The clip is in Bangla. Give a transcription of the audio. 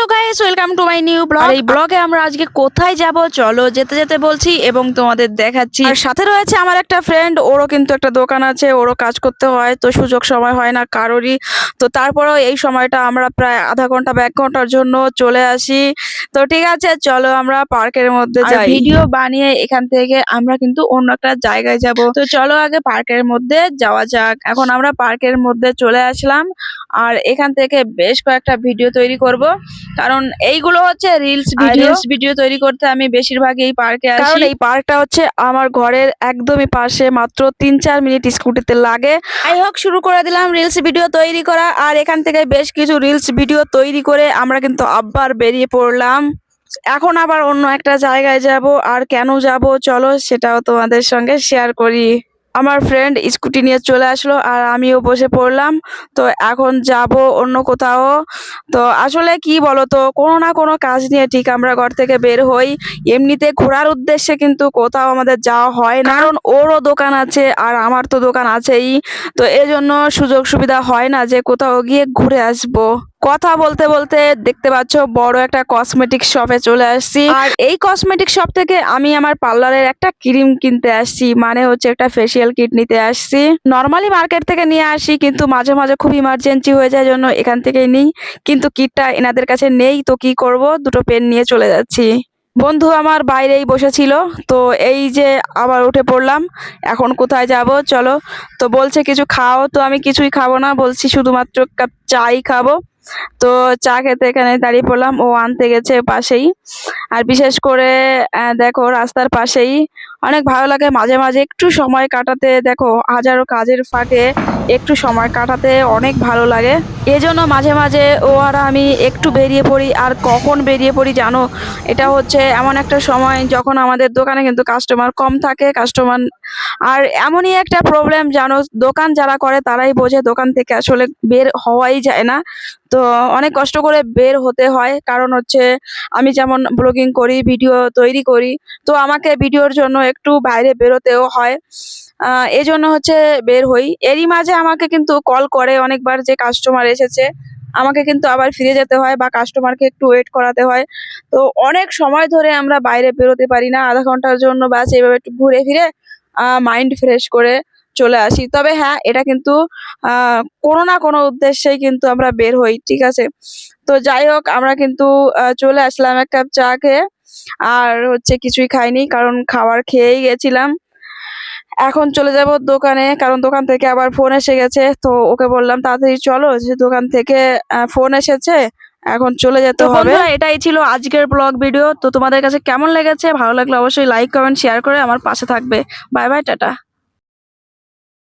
Hello guys welcome to my new blog. এই ব্লগে আমরা আজকে কোথায় যাব? চলো যেতে যেতে বলছি এবং তোমাদের দেখাচ্ছি। আর সাথে রয়েছে আমার একটা ফ্রেন্ড ওরও কিন্তু একটা দোকান আছে ওরও কাজ করতে হয় তো সুযোগ সময় হয় না কারোরই। তো তারপরেও এই সময়টা আমরা প্রায় আধা ঘণ্টা বা এক ঘণ্টার জন্য চলে আসি। তো ঠিক আছে চলো আমরা পার্কের মধ্যে যাই। ভিডিও বানিয়ে এখান থেকে আমরা কিন্তু অন্য একটা জায়গায় যাব। তো চলো আগে পার্কের মধ্যে যাওয়া যাক। এখন আমরা পার্কের মধ্যে চলে আসলাম আর এখান থেকে বেশ কয়েকটা ভিডিও তৈরি করব। কারণ এইগুলো হচ্ছে রিলস রিলস ভিডিও। তৈরি করতে আমি বেশিরভাগ এই পার্কে আসি। কারণ এই পার্কটা হচ্ছে আমার ঘরের একদমই পাশে মাত্র তিন চার মিনিট স্কুটিতে লাগে। যাই হোক শুরু করে দিলাম রিলস ভিডিও তৈরি করা। আর এখান থেকে বেশ কিছু রিলস ভিডিও তৈরি করে আমরা কিন্তু আবার বেরিয়ে পড়লাম। এখন আবার অন্য একটা জায়গায় যাব, আর কেন যাব? চলো সেটাও তোমাদের সঙ্গে শেয়ার করি। আমার ফ্রেন্ড স্কুটি নিয়ে চলে আসলো আর আমিও বসে পড়লাম। তো এখন যাব অন্য কোথাও। তো আসলে কি বলতো, কোনো না কোনো কাজ নিয়ে ঠিক আমরা ঘর থেকে বের হই। এমনিতে ঘোরার উদ্দেশ্যে কিন্তু কোথাও আমাদের যাওয়া হয় না। কারণ ওরও দোকান আছে আর আমার তো দোকান আছেই। তো এজন্য সুযোগ সুবিধা হয় না যে কোথাও গিয়ে ঘুরে আসব। কথা বলতে বলতে দেখতে পাচ্ছ বড় একটা কসমেটিক শপে চলে আসছি। আর এই কসমেটিক শপ থেকে আমি আমার পার্লারের একটা ক্রিম কিনতে আসছি মানে হচ্ছে একটা ফেসিয়াল কিট নিতে আসছি। নর্মালি মার্কেট থেকে নিয়ে আসি, কিন্তু মাঝে মাঝে খুব ইমার্জেন্সি হয়ে যায় জন্য এখান থেকেই নিই। কিন্তু কিটটা এনাদের কাছে নেই, তো কি করব? দুটো পেন নিয়ে চলে যাচ্ছি। বন্ধু আমার বাইরেই বসেছিল, তো এই যে আবার উঠে পড়লাম, এখন কোথায় যাব? চলো। তো বলছে কিছু খাও, তো আমি কিছুই খাব না, বলছি শুধুমাত্র কাপ চাই খাব। তো চা খেতে এখানে দাঁড়িয়ে পড়লাম। ও আনতে গেছে পাশেই। আর বিশেষ করে দেখো রাস্তার পাশেই অনেক ভালো লাগে মাঝে মাঝে। একটু সময় কাটাতে, দেখো, হাজারো কাজের ফাঁকে একটু সময় কাটাতে অনেক ভালো লাগে। এজন্য মাঝে মাঝে ও আর আমি একটু বেরিয়ে পড়ি। আর কখন বেরিয়ে পড়ি জানো? এটা হচ্ছে এমন একটা সময় যখন আমাদের দোকানে কিন্তু কাস্টমার কম থাকে কাস্টমার আর এমনই একটা প্রবলেম জানো? দোকান যারা করে তারাই বোঝে দোকান থেকে আসলে বের হওয়াই যায় না। তো অনেক কষ্ট করে বের হতে হয়। কারণ হচ্ছে আমি যেমন ব্লগিং করি ভিডিও তৈরি করি। তো আমাকে ভিডিওর জন্য একটু বাইরে বেরোতেও হয়। এই জন্য হচ্ছে বের হই। এরই মাঝে আমাকে কিন্তু কল করে অনেকবার যে কাস্টমার এসেছে। আমাকে কিন্তু আবার ফিরে যেতে হয় বা কাস্টমারকে একটু ওয়েট করাতে হয়। তো অনেক সময় ধরে আমরা বাইরে বেরোতে পারি না। আধা ঘণ্টার জন্য বাস এইভাবে একটু ঘুরে ফিরে মাইন্ড ফ্রেশ করে চলে আসি। তবে হ্যাঁ এটা কিন্তু কোনো না কোনো উদ্দেশ্যেই কিন্তু আমরা বের হই, ঠিক আছে? তো যাই হোক, আমরা কিন্তু চলে আসলাম এক কাপ চা খেয়ে। আর হচ্ছে কিছুই খাইনি কারণ খাবার খেয়েই গেছিলাম। এখন চলে যাব দোকানে কারণ দোকান থেকে আবার ফোন এসে গেছে তো ওকে বললাম তাড়াতাড়ি চলো যে দোকান থেকে ফোন এসেছে এখন চলে যেতে হবে। এটাই ছিল আজকের ব্লগ ভিডিও তো তোমাদের কাছে কেমন লেগেছে ভালো লাগলে অবশ্যই লাইক কমেন্ট শেয়ার করে আমার পাশে থাকবে। Bye bye tata.